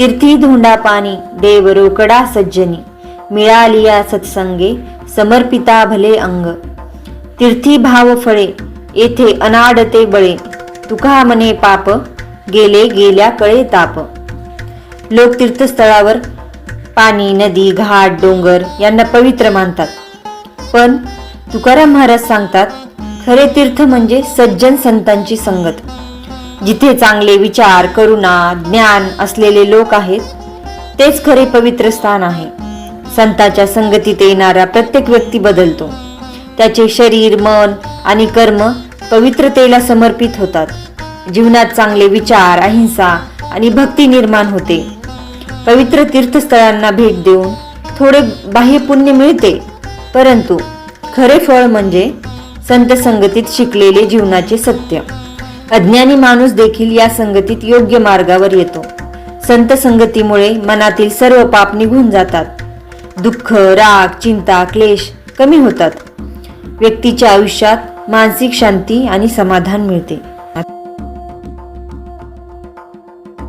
तीर्थी धोंडा पाणी देव रोकडा सज्जनी मिळालिया सत्संगे समर्पिता भले अंग. तीर्थी भाव फळे येथे अनाडते बळे तुका मने पाप गेले गेल्या कळे ताप. लोक तीर्थस्थळावर पाणी नदी घाट डोंगर यांना पवित्र मानतात. पण तुकाराम महाराज सांगतात खरे तीर्थ म्हणजे सज्जन संतांची संगत. जिथे चांगले विचार करुणा ज्ञान असलेले लोक आहेत तेच खरे पवित्र स्थान आहे. संताच्या संगतीत येणारा प्रत्येक व्यक्ती बदलतो. त्याचे शरीर मन आणि कर्म पवित्रतेला समर्पित होतात. जीवनात चांगले विचार अहिंसा आणि भक्ती निर्माण होते. पवित्र तीर्थस्थळांना भेट देऊन थोडे बाह्य पुण्य मिळते. परंतु खरे फळ म्हणजे संत संगतीत शिकलेले जीवनाचे सत्य. अज्ञानी माणूस देखील या संगतीत योग्य मार्गावर येतो. संत संगतीमुळे मनातील सर्व पाप निघून जातात. दुःख राग चिंता क्लेश कमी होतात. व्यक्तीच्या आयुष्यात मानसिक शांती आणि समाधान मिळते.